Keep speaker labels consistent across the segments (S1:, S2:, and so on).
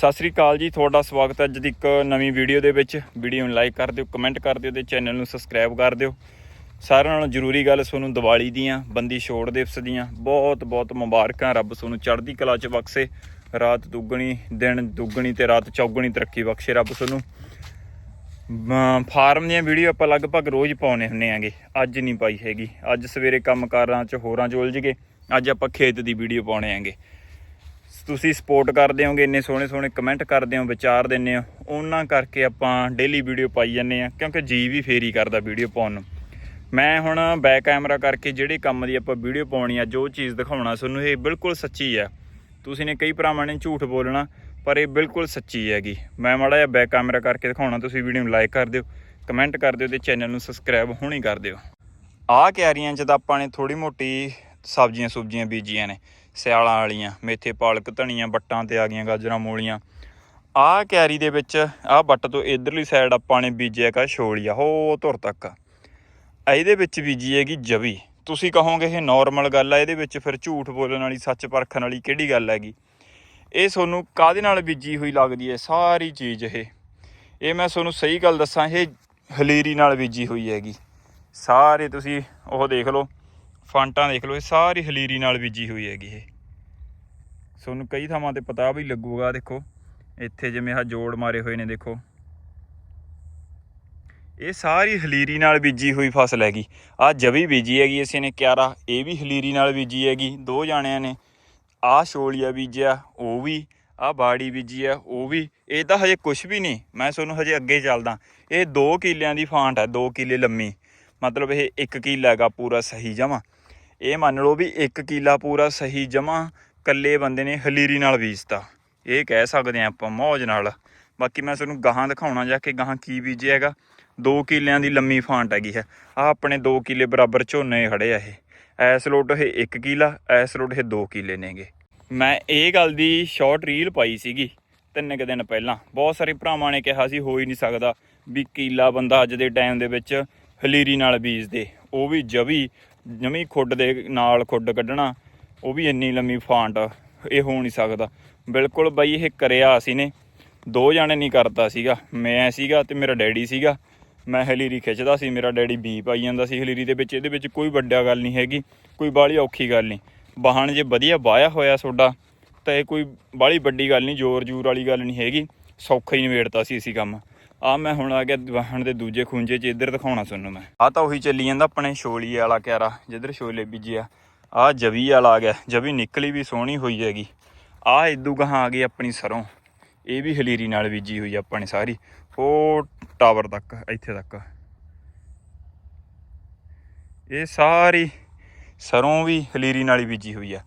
S1: ਸਤਿ ਸ੍ਰੀ ਅਕਾਲ ਜੀ, ਤੁਹਾਡਾ ਸਵਾਗਤ ਹੈ ਅੱਜ ਦੀ ਇੱਕ ਨਵੀਂ ਵੀਡੀਓ ਦੇ ਵਿੱਚ। ਵੀਡੀਓ ਨੂੰ ਲਾਈਕ ਕਰ ਦਿਓ ਕਮੈਂਟ ਕਰ ਦਿਓ ਤੇ ਚੈਨਲ ਨੂੰ ਸਬਸਕ੍ਰਾਈਬ ਕਰ ਦਿਓ। ਸਾਰਿਆਂ ਨਾਲੋਂ ਜ਼ਰੂਰੀ ਗੱਲ ਤੁਹਾਨੂੰ ਦੀਵਾਲੀ ਦੀਆਂ, ਬੰਦੀ ਛੋੜ ਦਿਵਸ ਦੀਆਂ। ਬਹੁਤ ਬਹੁਤ ਮੁਬਾਰਕਾਂ, ਰੱਬ ਤੁਹਾਨੂੰ ਚੜ੍ਹਦੀ ਕਲਾ 'ਚ ਬਖਸ਼ੇ। ਰਾਤ ਦੁੱਗਣੀ, ਦਿਨ ਦੁੱਗਣੀ ਤੇ ਰਾਤ ਚੌਗਣੀ ਤਰੱਕੀ ਬਖਸ਼ੇ ਰੱਬ ਤੁਹਾਨੂੰ ਫਾਰਮ ਦੀਆਂ ਵੀਡੀਓ ਆਪਾਂ ਲਗਭਗ ਰੋਜ਼ ਪਾਉਨੇ ਹੁੰਨੇ ਆਂਗੇ। ਅੱਜ ਨਹੀਂ ਪਾਈ ਹੈਗੀ। ਅੱਜ ਸਵੇਰੇ ਕੰਮਕਾਰਾਂ 'ਚ ਹੋਰਾਂ 'ਚ ਉਲਝ ਗਏ। ਅੱਜ ਆਪਾਂ ਖੇਤ ਦੀ ਵੀਡੀਓ ਪਾਉਣੇ ਆਂਗੇ। ਤੁਸੀਂ ਸਪੋਰਟ ਕਰਦੇ ਹੋਗੇ, ਇੰਨੇ ਸੋਹਣੇ ਸੋਹਣੇ ਕਮੈਂਟ ਕਰਦੇ ਹੋ, ਵਿਚਾਰ ਦਿੰਦੇ ਹੋ, ਉਹਨਾਂ ਕਰਕੇ ਆਪਾਂ ਡੇਲੀ ਵੀਡੀਓ ਪਾਈ ਜਾਂਦੇ ਆ ਕਿਉਂਕਿ ਜੀ ਵੀ ਫੇਰੀ ਕਰਦਾ ਵੀਡੀਓ ਪਾਉਣ ਨੂੰ। ਮੈਂ ਹੁਣ ਬੈਕ ਕੈਮਰਾ ਕਰਕੇ ਜਿਹੜੇ ਕੰਮ ਦੀ ਆਪਾਂ ਵੀਡੀਓ ਪਾਉਣੀ ਆ, ਜੋ ਚੀਜ਼ ਦਿਖਾਉਣਾ ਤੁਹਾਨੂੰ, ਇਹ ਬਿਲਕੁਲ ਸੱਚੀ ਆ। ਤੁਸੀਂ ਨੇ ਕਈ ਭਰਾਵਾਂ ਨੇ ਝੂਠ ਬੋਲਣਾ, ਪਰ ਇਹ ਬਿਲਕੁਲ ਸੱਚੀ ਹੈਗੀ। ਮੈਂ ਮਾੜਾ ਜਿਹਾ ਬੈਕ ਕੈਮਰਾ ਕਰਕੇ ਦਿਖਾਉਣਾ, ਤੁਸੀਂ ਵੀਡੀਓ ਨੂੰ ਲਾਈਕ ਕਰ ਦਿਓ ਕਮੈਂਟ ਕਰ ਦਿਓ ਤੇ ਚੈਨਲ ਨੂੰ ਸਬਸਕ੍ਰਾਈਬ ਹੁਣੀ ਕਰ ਦਿਓ। ਆਹ ਕਿਆਰੀਆਂ 'ਚ ਤਾਂ ਆਪਾਂ ਨੇ ਥੋੜੀ ਮੋਟੀ ਸਬਜ਼ੀਆਂ ਸੁਬਜ਼ੀਆਂ ਬੀਜੀਆਂ ਨੇ। ਸਿਆਲਾਂ ਵਾਲੀਆਂ, ਮੇਥੇ ਪਾਲਕ ਧਨੀਆ ਬੱਟਾਂ ਤੇ ਆ ਗਈਆਂ, ਗਾਜਰਾਂ, ਮੂਲੀਆਂ। ਆਹ ਕਿਆਰੀ ਦੇ ਵਿੱਚ, ਆਹ ਬੱਟ ਤੋਂ ਇਧਰਲੀ ਸਾਈਡ ਆਪਾਂ ਨੇ ਬੀਜਿਆ ਕਾ ਛੋਲੀਆ, ਹੋ ਧੁਰ ਤੱਕ। ਇਹਦੇ ਵਿੱਚ ਬੀਜੀ ਹੈਗੀ ਜਵੀ। ਤੁਸੀਂ ਕਹੋਗੇ ਇਹ ਨਾਰਮਲ ਗੱਲ ਆ, ਇਹਦੇ ਵਿੱਚ ਫਿਰ ਝੂਠ ਬੋਲਣ ਵਾਲੀ, ਸੱਚ ਪਰਖਣ ਵਾਲੀ ਕਿਹੜੀ ਗੱਲ ਹੈਗੀ? ਇਹ ਤੁਹਾਨੂੰ ਕਾਦੇ ਨਾਲ ਬੀਜੀ ਹੋਈ ਲੱਗਦੀ ਹੈ? ਸਾਰੀ ਚੀਜ਼ ਇਹ। ਇਹ ਮੈਂ ਤੁਹਾਨੂੰ ਸਹੀ ਗੱਲ ਦੱਸਾਂ, ਇਹ ਹਲੀਰੀ ਨਾਲ ਬੀਜੀ ਹੋਈ ਹੈਗੀ। ਸਾਰੇ ਤੁਸੀਂ ਉਹ ਦੇਖ ਲਓ। ਫਾਂਟਾਂ ਦੇਖ ਲਓ, ਇਹ ਸਾਰੀ ਹਲੀਰੀ ਨਾਲ ਬੀਜੀ ਹੋਈ ਹੈਗੀ ਇਹ। ਤੁਹਾਨੂੰ ਕਈ ਥਾਵਾਂ ਤੇ ਪਤਾ ਵੀ ਲੱਗੂਗਾ, ਦੇਖੋ। ਇੱਥੇ ਜਿਵੇਂ ਆਹ ਜੋੜ ਮਾਰੇ ਹੋਏ ਨੇ, ਦੇਖੋ। ਇਹ ਸਾਰੀ ਹਲੀਰੀ ਨਾਲ ਬੀਜੀ ਹੋਈ ਫਸਲ ਹੈਗੀ। ਆ ਜਵੀ ਬੀਜੀ ਹੈਗੀ ਅਸੀਂ ਨੇ ਕਿਆਰਾ। ਇਹ ਵੀ ਹਲੀਰੀ ਨਾਲ ਬੀਜੀ ਹੈਗੀ, ਦੋ ਜਾਣਿਆਂ ਨੇ। ਆ ਛੋਲੀਆ ਬੀਜਿਆ, ਉਹ ਵੀ। ਆ ਬਾੜੀ ਬੀਜੀ ਆ ਉਹ ਵੀ। ਇਹ ਤਾਂ ਹਜੇ ਕੁਝ ਵੀ ਨਹੀਂ। ਮੈਂ ਤੁਹਾਨੂੰ ਹਜੇ ਅੱਗੇ ਚੱਲਦਾ। ਇਹ 2 ਕਿੱਲਿਆਂ ਦੀ ਫਾਂਟ ਹੈ 2 ਕਿੱਲੇ ਲੰਮੀ। ਮਤਲਬ ਇਹ 1 ਕਿੱਲਾ ਹੈਗਾ ਪੂਰਾ ਸਹੀ ਜਮਾ। ਇਹ ਮੰਨ ਲਓ ਵੀ 1 ਕਿਲਾ ਪੂਰਾ ਸਹੀ ਜਮਾ ਕੱਲੇ ਬੰਦੇ ਨੇ ਹਲੀਰੀ ਨਾਲ ਬੀਜਤਾ। ਇਹ ਕਹਿ ਸਕਦੇ ਆ ਆਪਾਂ ਮੌਜ ਨਾਲ। ਬਾਕੀ ਮੈਂ ਤੁਹਾਨੂੰ ਗਾਹਾਂ ਦਿਖਾਉਣਾ ਜਾ ਕੇ ਗਾਹਾਂ ਕੀ ਬੀਜਿਆ ਹੈਗਾ। 2 ਕਿਲਿਆਂ ਦੀ ਲੰਮੀ ਫਾਂਟ ਹੈਗੀ ਹੈ। ਆ ਆਪਣੇ 2 ਕਿਲੇ ਬਰਾਬਰ ਝੋਨੇ ਖੜੇ ਆ ਇਹ। ਐਸ ਲੋਟ ਇਹ 1 ਕਿੱਲਾ ਐਸ ਲੋਟ ਇਹ 2 ਕਿੱਲੇ ਨੇਗੇ। ਮੈਂ ਇਹ ਗੱਲ ਦੀ ਸ਼ਾਰਟ ਰੀਲ ਪਾਈ ਸੀਗੀ ਤਿੰਨ ਕੁ ਦਿਨ ਪਹਿਲਾਂ। ਬਹੁਤ ਸਾਰੇ ਭਰਾਵਾਂ ਨੇ ਕਿਹਾ ਸੀ, ਹੋ ਹੀ ਨਹੀਂ ਸਕਦਾ ਵੀ ਕਿਲਾ ਬੰਦਾ ਅੱਜ ਦੇ ਟਾਈਮ ਦੇ ਵਿੱਚ ਹਲੀਰੀ ਨਾਲ ਬੀਜਦੇ। ਉਹ ਵੀ ਜਵੀ ਜਮੀ ਖੁੱਡ ਦੇ ਨਾਲ ਖੁੱਡ ਕੱਢਣਾ, ਉਹ ਵੀ ਇੰਨੀ ਲੰਮੀ ਫਾਂਟ, ਇਹ ਹੋ ਨਹੀਂ ਸਕਦਾ। ਬਿਲਕੁਲ ਬਾਈ ਇਹ ਕਰਿਆ ਅਸੀਂ ਨੇ। ਦੋ ਜਾਣੇ ਨਹੀਂ ਕਰਦਾ ਸੀਗਾ। ਮੈਂ ਸੀਗਾ ਤੇ ਮੇਰਾ ਡੈਡੀ ਸੀਗਾ। ਮੈਂ ਹਲੀਰੀ ਖਿੱਚਦਾ ਸੀ। ਮੇਰਾ ਡੈਡੀ ਬੀ ਪਾਈ ਜਾਂਦਾ ਸੀ ਹਲੀਰੀ ਦੇ ਵਿੱਚ। ਇਹਦੇ ਵਿੱਚ ਕੋਈ ਵੱਡਾ ਗੱਲ ਨਹੀਂ ਹੈਗੀ। ਕੋਈ ਬਾਹਲੀ ਔਖੀ ਗੱਲ ਨਹੀਂ। ਵਾਹਣ ਜੇ ਵਧੀਆ ਵਾਇਆ ਹੋਇਆ ਤੁਹਾਡਾ ਤਾਂ ਇਹ ਕੋਈ ਬਾਹਲੀ ਵੱਡੀ ਗੱਲ ਨਹੀਂ ਜ਼ੋਰ ਜੂਰ ਵਾਲੀ ਗੱਲ ਨਹੀਂ ਹੈਗੀ। ਸੌਖਾ ਹੀ ਨਿਬੇੜਤਾ ਸੀ ਅਸੀਂ ਕੰਮ। ਆ ਮੈਂ ਹੁਣ ਆ ਗਿਆ ਵਾਹਣ ਦੇ ਦੂਜੇ ਖੁੰਝੇ 'ਚ, ਇੱਧਰ ਦਿਖਾਉਣਾ ਤੁਹਾਨੂੰ ਮੈਂ। ਆ ਤਾਂ ਉਹੀ ਚੱਲੀ ਜਾਂਦਾ ਆਪਣੇ ਛੋਲੀ ਵਾਲਾ ਕਿਆਰਾ, ਜਿੱਧਰ ਛੋਲੇ ਬੀਜਿਆ ਆ। ਜਵੀ ਵਾਲਾ ਆ ਗਿਆ, ਜਵੀ ਨਿਕਲੀ ਵੀ ਸੋਹਣੀ ਹੋਈ ਹੈਗੀ। ਆ ਇਦੂ ਗਾਹਾਂ ਆ ਗਈ ਆਪਣੀ ਸਰੋਂ। ਇਹ ਵੀ ਹਲੀਰੀ ਨਾਲ ਬੀਜੀ ਹੋਈ ਆਪਾਂ ਨੇ ਸਾਰੀ। ਉਹ ਟਾਵਰ ਤੱਕ, ਇੱਥੇ ਤੱਕ। ਇਹ ਸਾਰੀ ਸਰੋਂ ਵੀ ਹਲੀਰੀ ਨਾਲ ਹੀ ਬੀਜੀ ਹੋਈ ਆ।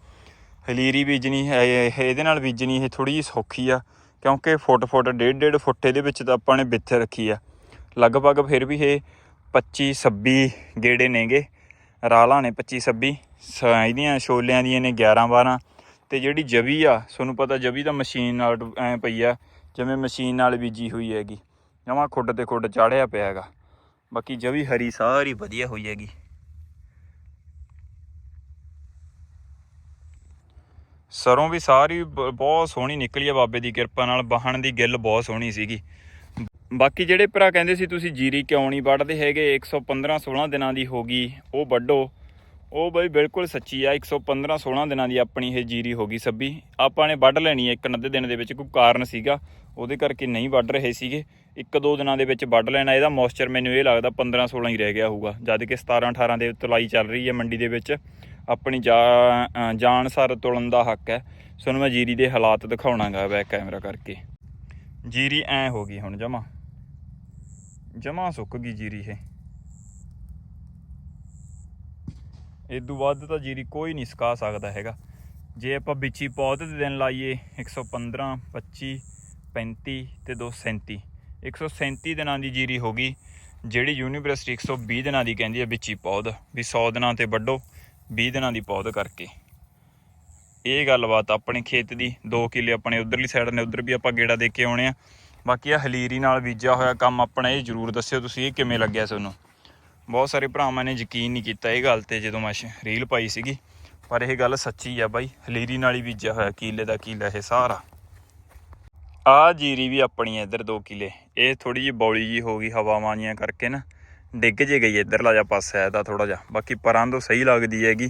S1: ਹਲੀਰੀ ਬੀਜਣੀ ਇਹਦੇ ਨਾਲ ਬੀਜਣੀ, ਇਹ ਥੋੜੀ ਜਿਹੀ ਸੌਖੀ ਆ। ਕਿਉਂਕਿ ਫੁੱਟ ਫੁੱਟ, ਡੇਢ ਡੇਢ ਫੁੱਟ ਇਹਦੇ ਵਿੱਚ ਤਾਂ ਆਪਾਂ ਨੇ ਬਿੱਥੇ ਰੱਖੀ ਆ। ਲਗਭਗ ਫਿਰ ਵੀ ਇਹ 25 26 ਗੇੜੇ ਨੇਗੇ। ਰਾਲਾਂ ਨੇ 25 26 ਸ- ਇਹਦੀਆਂ ਛੋਲਿਆਂ ਦੀਆਂ ਨੇ 11 12 ਤੇ ਜਿਹੜੀ ਜਵੀ ਆ, ਤੁਹਾਨੂੰ ਪਤਾ ਜਵੀ ਤਾਂ ਮਸ਼ੀਨ ਨਾਲ ਐ ਪਈ ਆ, ਜਿਵੇਂ ਮਸ਼ੀਨ ਨਾਲ ਬੀਜੀ ਹੋਈ ਹੈਗੀ। ਜਮਾ ਖੁੱਡ ਤੇ ਖੁੱਡ ਚਾੜਿਆ ਪਿਆ ਹੈਗਾ। ਬਾਕੀ ਜਵੀ ਹਰੀ ਸਾਰੀ ਵਧੀਆ ਹੋਈ ਹੈਗੀ। ਸਰੋਂ ਵੀ ਸਾਰੀ ਬ- ਬਹੁਤ ਸੋਹਣੀ ਨਿਕਲੀ ਆ ਬਾਬੇ ਦੀ ਕਿਰਪਾ ਨਾਲ ਬਾਹਣ ਦੀ ਗਿੱਲ ਬਹੁਤ ਸੋਹਣੀ ਸੀਗੀ। ਬਾਕੀ ਜਿਹੜੇ ਭਰਾ ਕਹਿੰਦੇ ਸੀ ਤੁਸੀਂ ਜੀਰੀ ਕਿਉਂ ਨਹੀਂ ਵੱਢਦੇ ਹੈਗੇ 115 16 ਦਿਨਾਂ ਦੀ ਹੋ ਗਈ, ਉਹ ਵੱਢੋ। ਉਹ ਬਈ ਬਿਲਕੁਲ ਸੱਚੀ ਆ 115 16 ਦਿਨਾਂ ਦੀ ਆਪਣੀ ਇਹ ਜੀਰੀ ਹੋ ਗਈ ਸੱਬੀ। ਆਪਾਂ ਨੇ ਵੱਢ ਲੈਣੀ ਹੈ ਇੱਕ ਨੱਦੇ ਦਿਨ ਦੇ ਵਿੱਚ, ਕੋਈ ਕਾਰਨ ਸੀਗਾ, ਉਹਦੇ ਕਰਕੇ ਨਹੀਂ ਵੱਢ ਰਹੇ ਸੀਗੇ। ਇੱਕ ਦੋ ਦਿਨਾਂ ਦੇ ਵਿੱਚ ਵੱਢ ਲੈਣਾ, ਇਹਦਾ ਮੋਇਸਚਰ ਮੈਨੂੰ ਇਹ ਲੱਗਦਾ 15 16 ਹੀ ਰਹਿ ਗਿਆ ਹੋਊਗਾ, ਜਦ ਕਿ 17 18 ਦੇ ਤੁਲਾਈ ਚੱਲ ਰਹੀ ਹੈ ਮੰਡੀ ਦੇ ਵਿੱਚ। ਆਪਣੀ ਜਾ- ਜਾਨ ਸਰ ਤੁਲਨ ਦਾ ਹੱਕ ਹੈ। ਤੁਹਾਨੂੰ ਮੈਂ ਜੀਰੀ ਦੇ ਹਾਲਾਤ ਦਿਖਾਉਣਾਗਾ ਬੈਕ ਕੈਮਰਾ ਕਰਕੇ। ਜੀਰੀ ਐ ਹੋ ਗਈ ਹੁਣ ਜਮਾ। ਜਮਾ ਸੁੱਕ ਗਈ ਜੀਰੀ ਇਹ। ਇਦੋਂ ਵੱਧ ਤਾਂ ਜੀਰੀ ਕੋਈ ਨਹੀਂ ਸਕਾ ਸਕਦਾ ਹੈਗਾ। ਜੇ ਆਪਾਂ ਵਿੱਚੀ ਪੌਦ ਦੇ ਦਿਨ ਲਾਈਏ 115 25 35 ਤੇ 237 137 ਦਿਨਾਂ ਦੀ ਜੀਰੀ ਹੋ ਗਈ, ਜਿਹੜੀ ਯੂਨੀਵਰਸਿਟੀ 120 ਦਿਨਾਂ ਦੀ ਕਹਿੰਦੀ ਹੈ ਵਿੱਚੀ ਪੌਦ ਵੀ 100 ਦਿਨਾਂ ਤੇ ਵੱਢੋ। 20 ਦਿਨਾਂ ਦੀ ਪੌਦ ਕਰਕੇ। ਇਹ ਗੱਲਬਾਤ ਆਪਣੇ ਖੇਤ ਦੀ 2 ਕਿੱਲੇ ਆਪਣੇ ਉਧਰਲੀ ਸਾਈਡ ਨੇ, ਉਧਰ ਵੀ ਆਪਾਂ ਗੇੜਾ ਦੇ ਕੇ ਆਉਣੇ ਆ। ਬਾਕੀ ਆ ਹਲੀਰੀ ਨਾਲ ਬੀਜਿਆ ਹੋਇਆ ਕੰਮ ਆਪਣਾ ਇਹ ਜਰੂਰ ਦੱਸਿਓ ਤੁਸੀਂ, ਇਹ ਕਿਵੇਂ ਲੱਗਿਆ ਤੁਹਾਨੂੰ? ਬਹੁਤ ਸਾਰੇ ਭਰਾਵਾਂ ਨੇ ਯਕੀਨ ਨਹੀਂ ਕੀਤਾ ਇਹ ਗੱਲ ਤੇ ਜਦੋਂ ਮੈਂ ਰੀਲ ਪਾਈ ਸੀਗੀ। ਪਰ ਇਹ ਗੱਲ ਸੱਚੀ ਆ ਬਾਈ, ਹਲੀਰੀ ਨਾਲ ਹੀ ਬੀਜਿਆ ਹੋਇਆ ਕੀਲੇ ਦਾ ਕੀਲਾ ਇਹ ਸਾਰਾ। ਆ ਜੀਰੀ ਵੀ ਆਪਣੀ ਹੈ ਇੱਧਰ 2 ਕਿਲੇ, ਇਹ ਥੋੜੀ ਜਿਹੀ ਬੌਲੀ ਜੀ ਹੋ ਗਈ ਹਵਾਵਾਂ ਜੀਆਂ ਕਰਕੇ ਨਾ। ਡਿੱਗ ਜੇ ਗਈ ਇੱਧਰਲਾ ਜਾ ਪਾਸਾ ਇਹਦਾ ਥੋੜਾ ਜਿਹਾ। ਬਾਕੀ ਪਰਾਂ ਤੋਂ ਸਹੀ ਲੱਗਦੀ ਹੈਗੀ।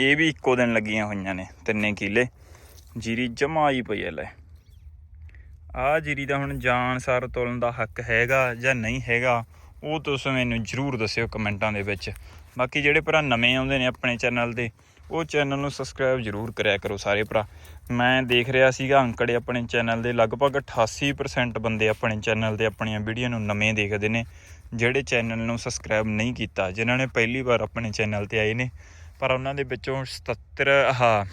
S1: ਇਹ ਵੀ ਇੱਕੋ ਦਿਨ ਲੱਗੀਆਂ ਹੋਈਆਂ ਨੇ, ਤਿੰਨੇ ਕਿਲੇ। ਜੀਰੀ ਜਮਾ ਹੀ ਪਈ ਹੈ, ਲੈ। ਆ ਜੀਰੀ ਦਾ ਹੁਣ ਜਾਨ ਸਾਰ ਤੋਲਣ ਦਾ ਹੱਕ ਹੈਗਾ ਜਾਂ ਨਹੀਂ ਹੈਗਾ, ਉਹ ਤੁਸੀਂ ਮੈਨੂੰ ਜਰੂਰ ਦੱਸਿਓ ਕਮੈਂਟਾਂ ਦੇ ਵਿੱਚ। ਬਾਕੀ ਜਿਹੜੇ ਭਰਾ ਨਵੇਂ ਆਉਂਦੇ ਨੇ ਆਪਣੇ ਚੈਨਲ ਤੇ ਉਹ ਚੈਨਲ ਨੂੰ ਸਬਸਕ੍ਰਾਈਬ ਜਰੂਰ ਕਰਿਆ ਕਰੋ ਸਾਰੇ ਭਰਾ। ਮੈਂ ਦੇਖ ਰਿਹਾ ਸੀਗਾ ਅੰਕੜੇ ਆਪਣੇ ਚੈਨਲ ਦੇ, ਲਗਭਗ 88% ਬੰਦੇ ਆਪਣੇ ਚੈਨਲ ਤੇ ਆਪਣੀਆਂ ਵੀਡੀਓ ਨੂੰ ਨਵੇਂ ਦੇਖਦੇ ਨੇ, ਜਿਹੜੇ ਚੈਨਲ ਨੂੰ ਸਬਸਕ੍ਰਾਈਬ ਨਹੀਂ ਕੀਤਾ, ਜਿਨ੍ਹਾਂ ਨੇ ਪਹਿਲੀ ਵਾਰ ਆਪਣੇ ਚੈਨਲ ਤੇ ਆਏ ਨੇ। ਪਰ ਉਹਨਾਂ ਦੇ ਵਿੱਚੋਂ 77 ਆਹ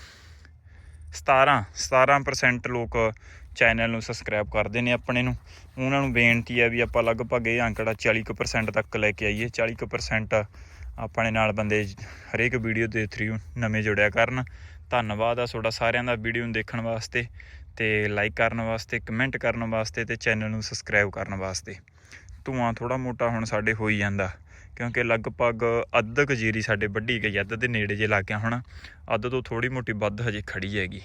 S1: 17 17% ਲੋਕ ਚੈਨਲ ਨੂੰ ਸਬਸਕ੍ਰਾਈਬ ਕਰਦੇ ਨੇ ਆਪਣੇ ਨੂੰ। ਉਹਨਾਂ ਨੂੰ ਬੇਨਤੀ ਹੈ ਵੀ ਆਪਾਂ ਲਗਭਗ ਇਹ ਅੰਕੜਾ 40% ਤੱਕ ਲੈ ਕੇ ਆਈਏ। 40% ਆਪਣੇ ਨਾਲ ਬੰਦੇ ਹਰੇਕ ਵੀਡੀਓ ਦੇ ਥਰੂ ਨਵੇਂ ਜੁੜਿਆ ਕਰਨ। ਧੰਨਵਾਦ ਆ ਤੁਹਾਡਾ ਸਾਰਿਆਂ ਦਾ ਵੀਡੀਓ ਨੂੰ ਦੇਖਣ ਵਾਸਤੇ ਤੇ ਲਾਈਕ ਕਰਨ ਵਾਸਤੇ ਕਮੈਂਟ ਕਰਨ ਵਾਸਤੇ ਤੇ ਚੈਨਲ ਨੂੰ ਸਬਸਕ੍ਰਾਈਬ ਕਰਨ ਵਾਸਤੇ। ਧੂਆਂ ਥੋੜਾ ਮੋਟਾ ਹੁਣ ਸਾਡੇ ਹੋਈ ਜਾਂਦਾ, ਕਿਉਂਕਿ ਲਗਭਗ ਅੱਧ ਕਜੀਰੀ ਸਾਡੇ ਵੱਢੀ ਗਈ, ਅੱਧ ਦੇ ਨੇੜੇ ਜੇ ਲੱਗ ਗਿਆ ਹੁਣ। ਅੱਧ ਤੋਂ ਥੋੜੀ ਮੋਟੀ ਵੱਧ ਹਜੇ ਖੜੀ ਹੈਗੀ।